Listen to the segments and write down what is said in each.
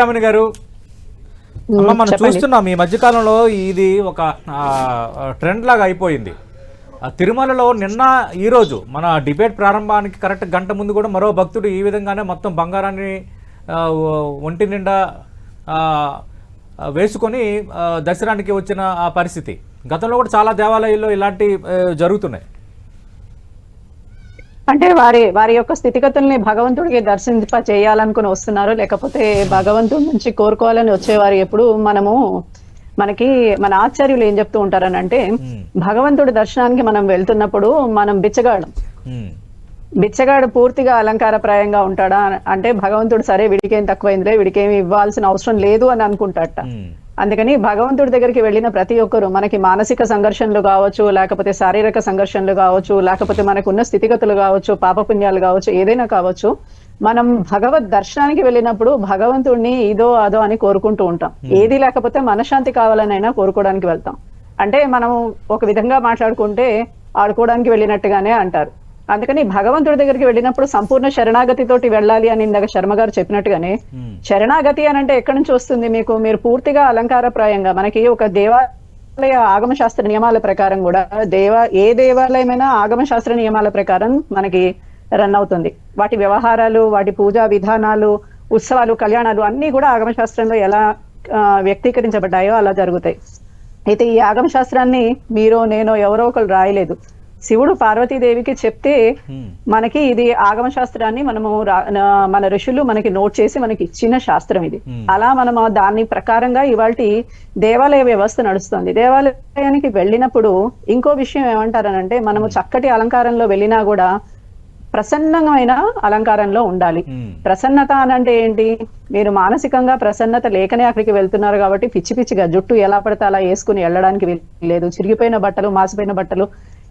రమణి గారు అమ్మ మనం. చూస్తున్నాం ఈ మధ్యకాలంలో ఇది ఒక ట్రెండ్ లాగా అయిపోయింది. తిరుమలలో నిన్న ఈ రోజు మన డిబేట్ ప్రారంభానికి కరెక్ట్ గంట ముందు కూడా మరో భక్తుడు ఈ విధంగానే మొత్తం బంగారాన్ని ఒంటి నిండా వేసుకొని దర్శనానికి వచ్చిన ఆ పరిస్థితి. గతంలో కూడా చాలా దేవాలయాల్లో ఇలాంటి జరుగుతున్నాయి. అంటే వారి వారి యొక్క స్థితిగతుల్ని భగవంతుడికి దర్శింప చేయాలనుకుని వస్తున్నారు. లేకపోతే భగవంతుడి నుంచి కోరుకోవాలని వచ్చేవారు ఎప్పుడు మనము మనకి మన ఆచార్యులు ఏం చెప్తూ ఉంటారని అంటే భగవంతుడి దర్శనానికి మనం వెళ్తున్నప్పుడు మనం బిచ్చగాడం బిచ్చగాడు పూర్తిగా అలంకారప్రాయంగా ఉంటాడా? అంటే భగవంతుడు సరే వీడికేం తక్కువైందిలే వీడికేమి ఇవ్వాల్సిన అవసరం లేదు అని అనుకుంటాడట. ఉమ్, అందుకని భగవంతుడి దగ్గరికి వెళ్ళిన ప్రతి ఒక్కరు మనకి మానసిక సంఘర్షణలు కావచ్చు లేకపోతే శారీరక సంఘర్షణలు కావచ్చు లేకపోతే మనకు ఉన్న స్థితిగతులు కావచ్చు పాపపుణ్యాలు కావచ్చు ఏదైనా కావచ్చు మనం భగవద్ దర్శనానికి వెళ్ళినప్పుడు భగవంతుడిని ఇదో అదో అని కోరుకుంటూ ఉంటాం. ఏది లేకపోతే మనశ్శాంతి కావాలనైనా కోరుకోవడానికి వెళ్తాం. అంటే మనం ఒక విధంగా మాట్లాడుకుంటే ఆడుకోవడానికి వెళ్ళినట్టుగానే అంటారు. అందుకని భగవంతుడి దగ్గరికి వెళ్ళినప్పుడు సంపూర్ణ శరణాగతితోటి వెళ్ళాలి అని ఇందాక శర్మ గారు చెప్పినట్టుగానే ఉమ్, శరణాగతి అని అంటే ఎక్కడి నుంచి వస్తుంది మీకు? మీరు పూర్తిగా అలంకారప్రాయంగా మనకి ఒక దేవాలయ ఆగమ శాస్త్ర నియమాల ప్రకారం కూడా దేవ ఏ దేవాలయమైనా ఆగమ శాస్త్ర నియమాల ప్రకారం మనకి రన్ అవుతుంది. వాటి వ్యవహారాలు వాటి పూజా విధానాలు ఉత్సవాలు కళ్యాణాలు అన్ని కూడా ఆగమ శాస్త్రంలో ఎలా వ్యక్తీకరించబడ్డాయో అలా జరుగుతాయి. అయితే ఈ ఆగమ శాస్త్రాన్ని మీరు నేను ఎవరో ఒకరు రాయలేదు. శివుడు పార్వతీదేవికి చెప్తే మనకి ఇది ఆగమ శాస్త్రాన్ని మనము మన ఋషులు మనకి నోట్ చేసి మనకి ఇచ్చిన శాస్త్రం ఇది. అలా మనం దాని ప్రకారంగా ఇవాళ దేవాలయ వ్యవస్థ నడుస్తుంది. దేవాలయానికి వెళ్ళినప్పుడు ఇంకో విషయం ఏమంటారనంటే మనము చక్కటి అలంకారంలో వెళ్ళినా కూడా ప్రసన్నమైన అలంకారంలో ఉండాలి. ప్రసన్నత అని అంటే ఏంటి? మీరు మానసికంగా ప్రసన్నత లేకనే అక్కడికి వెళ్తున్నారు కాబట్టి పిచ్చి పిచ్చిగా జుట్టు ఎలా పడితే అలా వేసుకుని వెళ్ళడానికి లేదు చిరిగిపోయిన బట్టలు మాసిపోయిన బట్టలు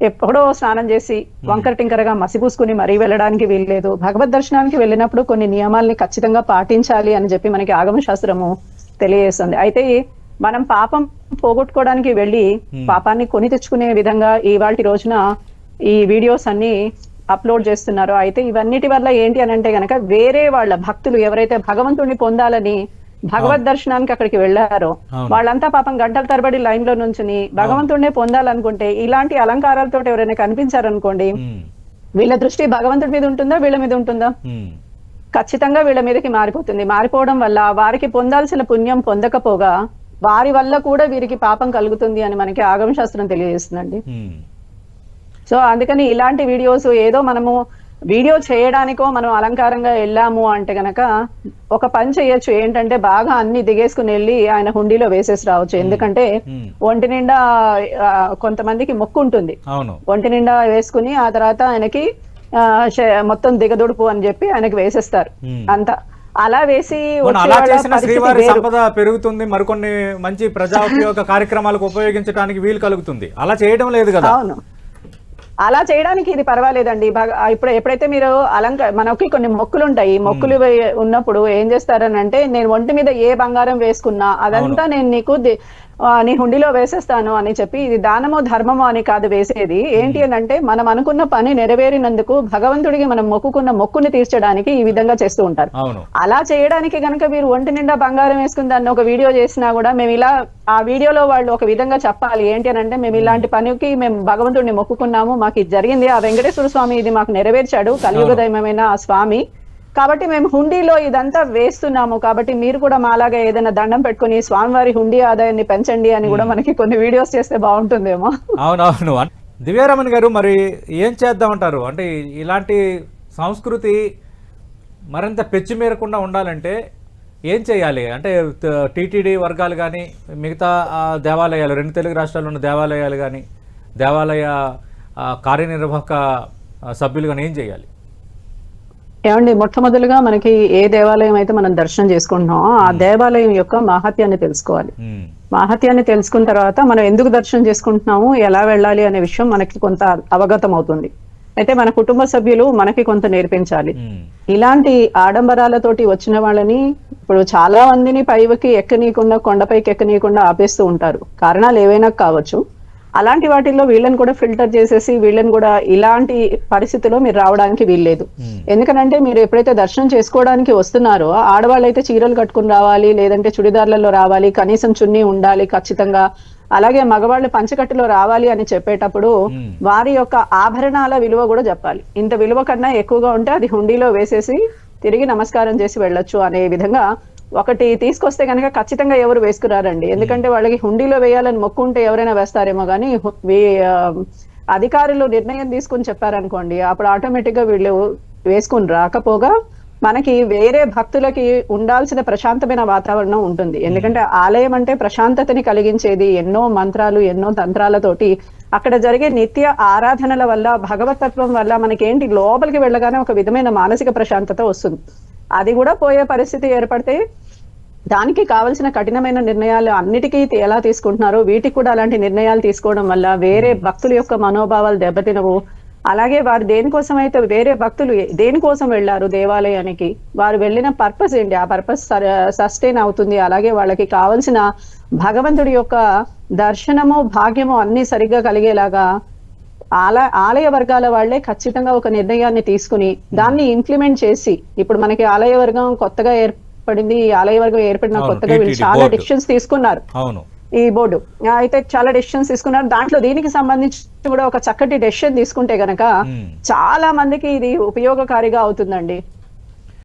ఎప్పుడో స్నానం చేసి వంకర టింకరగా మసిపూసుకుని మరీ వెళ్ళడానికి వీల్లేదు. భగవద్ దర్శనానికి వెళ్ళినప్పుడు కొన్ని నియమాల్ని ఖచ్చితంగా పాటించాలి అని చెప్పి మనకి ఆగమ శాస్త్రము తెలియజేస్తుంది. అయితే మనం పాపం పోగొట్టుకోవడానికి వెళ్ళి పాపాన్ని కొని తెచ్చుకునే విధంగా ఇవాళ రోజున ఈ వీడియోస్ అన్ని అప్లోడ్ చేస్తున్నారు. అయితే ఇవన్నిటి వల్ల ఏంటి అని అంటే గనక వేరే వాళ్ళ భక్తులు ఎవరైతే భగవంతుడిని పొందాలని భగవద్ దర్శనానికి అక్కడికి వెళ్ళారో. వాళ్ళంతా పాపం గంటల తరబడి లైన్లో నుంచుని భగవంతుడినే పొందాలనుకుంటే ఇలాంటి అలంకారాలతో ఎవరైనా కనిపించారనుకోండి వీళ్ళ దృష్టి భగవంతుడి మీద ఉంటుందా వీళ్ళ మీద ఉంటుందా? ఖచ్చితంగా వీళ్ళ మీదకి మారిపోతుంది. మారిపోవడం వల్ల వారికి పొందాల్సిన పుణ్యం పొందకపోగా వారి వల్ల కూడా వీరికి పాపం కలుగుతుంది అని మనకి ఆగమ శాస్త్రం తెలియజేస్తుందండి. సో అందుకని ఇలాంటి వీడియోస్ ఏదో మనము వీడియో చేయడానికో మనం అలంకారంగా వెళ్ళాము అంటే గనక ఒక పని చేయొచ్చు. ఏంటంటే బాగా అన్ని దిగేసుకుని వెళ్ళి ఆయన హుండీలో వేసేసి రావచ్చు. ఎందుకంటే. ఒంటి నిండా కొంతమందికి మొక్కు ఉంటుంది. ఒంటి నిండా వేసుకుని ఆ తర్వాత ఆయనకి మొత్తం దిగదుడుపు అని చెప్పి ఆయనకి వేసేస్తారు. అంత అలా వేసి అలా చేసిన శ్రీవారి. సంపద పెరుగుతుంది. మరికొన్ని మంచి ప్రజా ఉపయోగ కార్యక్రమాలకు ఉపయోగించడానికి వీలు కలుగుతుంది. అలా చేయడం లేదు కదా. అవును. అలా చేయడానికి ఇది పర్వాలేదండి. ఇప్పుడు ఎప్పుడైతే మీరు అలంక మనకి కొన్ని మొక్కులు ఉంటాయి మొక్కులు ఉన్నప్పుడు ఏం చేస్తారని అంటే నేను ఒంటి మీద ఏ బంగారం వేసుకున్నా అదంతా నేను నీకు నీ హుండీలో వేసేస్తాను అని చెప్పి ఇది దానమో ధర్మమో అని కాదు వేసేది. ఏంటి అని అంటే మనం అనుకున్న పని నెరవేరినందుకు భగవంతుడికి మనం మొక్కుకున్న మొక్కుని తీర్చడానికి ఈ విధంగా చేస్తూ ఉంటారు. అలా చేయడానికి గనుక మీరు ఒంటి నిండా బంగారం వేసుకుని దాన్ని ఒక వీడియో చేసినా కూడా మేము ఇలా ఆ వీడియోలో వాళ్ళు ఒక విధంగా చెప్పాలి. ఏంటి అని అంటే మేము. ఇలాంటి పనికి మేము భగవంతుడిని మొక్కుకున్నాము. మాకు ఇది జరిగింది. ఆ వెంకటేశ్వర స్వామి ఇది మాకు నెరవేర్చాడు. కలియుగ దైవమైన ఆ స్వామి. కాబట్టి మేము హుండీలో ఇదంతా వేస్తున్నాము. కాబట్టి మీరు కూడా మాలాగా ఏదైనా దండం పెట్టుకుని స్వామివారి హుండీ ఆదాయాన్ని పెంచండి అని కూడా మనకి కొన్ని వీడియోస్ చేస్తే బాగుంటుందేమో. అవునవును. దివ్యారమణి గారు మరి ఏం చేద్దామంటారు? అంటే ఇలాంటి సంస్కృతి మరింత పెచ్చిమేరకుండా ఉండాలంటే ఏం చేయాలి? అంటే టీటీడీ వర్గాలు కానీ మిగతా దేవాలయాలు రెండు తెలుగు రాష్ట్రాల్లో ఉన్న దేవాలయాలు కానీ దేవాలయ కార్యనిర్వాహక సభ్యులు కానీ ఏం చేయాలి? ఏమండి మొట్టమొదలుగా మనకి ఏ దేవాలయం అయితే మనం దర్శనం చేసుకుంటున్నామో ఆ దేవాలయం యొక్క మహత్యాన్ని తెలుసుకోవాలి. మాహత్యాన్ని తెలుసుకున్న తర్వాత మనం ఎందుకు దర్శనం చేసుకుంటున్నాము ఎలా వెళ్ళాలి అనే విషయం మనకి కొంత అవగతం అవుతుంది అయితే మన కుటుంబ సభ్యులు మనకి కొంత నేర్పించాలి. ఇలాంటి ఆడంబరాలతోటి వచ్చిన వాళ్ళని ఇప్పుడు చాలా మందిని పైకి ఎక్కనీయకుండా కొండపైకి ఎక్కనీయకుండా ఆపేస్తూ ఉంటారు. కారణాలు ఏవైనా కావచ్చు. అలాంటి వాటిల్లో వీళ్ళని కూడా ఫిల్టర్ చేసేసి వీళ్ళని కూడా ఇలాంటి పరిస్థితిలో మీరు రావడానికి వీల్లేదు. ఎందుకనంటే మీరు ఎప్పుడైతే దర్శనం చేసుకోవడానికి వస్తున్నారో ఆడవాళ్ళు అయితే చీరలు కట్టుకుని రావాలి లేదంటే చుడిదార్లలో రావాలి కనీసం చున్నీ ఉండాలి ఖచ్చితంగా. అలాగే మగవాళ్ళు పంచకట్టులో రావాలి అని చెప్పేటప్పుడు వారి యొక్క ఆభరణాల విలువ కూడా చెప్పాలి. ఇంత విలువ కన్నా ఎక్కువగా ఉంటే అది హుండీలో వేసేసి తిరిగి నమస్కారం చేసి వెళ్ళొచ్చు అనే విధంగా ఒకటి తీసుకొస్తే కనుక ఖచ్చితంగా ఎవరు వేసుకురారండి. ఎందుకంటే వాళ్ళకి హుండీలో వేయాలని మొక్కుంటే ఎవరైనా వేస్తారేమో కానీ అధికారులు నిర్ణయం తీసుకుని చెప్పారనుకోండి అప్పుడు ఆటోమేటిక్గా వీళ్ళు వేసుకుని రాకపోగా మనకి వేరే భక్తులకి ఉండాల్సిన ప్రశాంతమైన వాతావరణం ఉంటుంది. ఎందుకంటే ఆలయం అంటే ప్రశాంతతని కలిగించేది ఎన్నో మంత్రాలు ఎన్నో తంత్రాలతోటి అక్కడ జరిగే నిత్య ఆరాధనల వల్ల భగవతత్వం వల్ల మనకేంటి లోపలికి వెళ్ళగానే ఒక విధమైన మానసిక ప్రశాంతత వస్తుంది. అది కూడా పోయే పరిస్థితి ఏర్పడితే దానికి కావలసిన కఠినమైన నిర్ణయాలు అన్నిటికీ ఎలా తీసుకుంటున్నారో వీటికి కూడా అలాంటి నిర్ణయాలు తీసుకోవడం వల్ల వేరే భక్తుల యొక్క మనోభావాలు దెబ్బతినవు. అలాగే వారు దేనికోసం అయితే వేరే భక్తులు దేనికోసం వెళ్ళారు దేవాలయానికి? వారు వెళ్ళిన పర్పస్ ఏంటి? ఆ పర్పస్ సస్టైన్ అవుతుంది. అలాగే వాళ్ళకి కావలసిన భగవంతుడి యొక్క దర్శనము భాగ్యము అన్ని సరిగ్గా కలిగేలాగా ఆల ఆలయ వర్గాల వాళ్ళే ఖచ్చితంగా ఒక నిర్ణయాన్ని తీసుకుని దాన్ని ఇంప్లిమెంట్ చేసి ఇప్పుడు మనకి ఆలయ వర్గం కొత్తగా ఏర్పడింది ఈ ఆలయ వర్గం ఏర్పడిన కొత్తగా వీళ్ళు చాలా. డిసిషన్స్ తీసుకున్నారు. ఈ బోర్డు. అయితే చాలా డెసిషన్స్ తీసుకున్నారు. దాంట్లో దీనికి సంబంధించి కూడా ఒక చక్కటి డెసిషన్ తీసుకుంటే గనక. చాలా మందికి ఇది ఉపయోగకారిగా అవుతుందండి.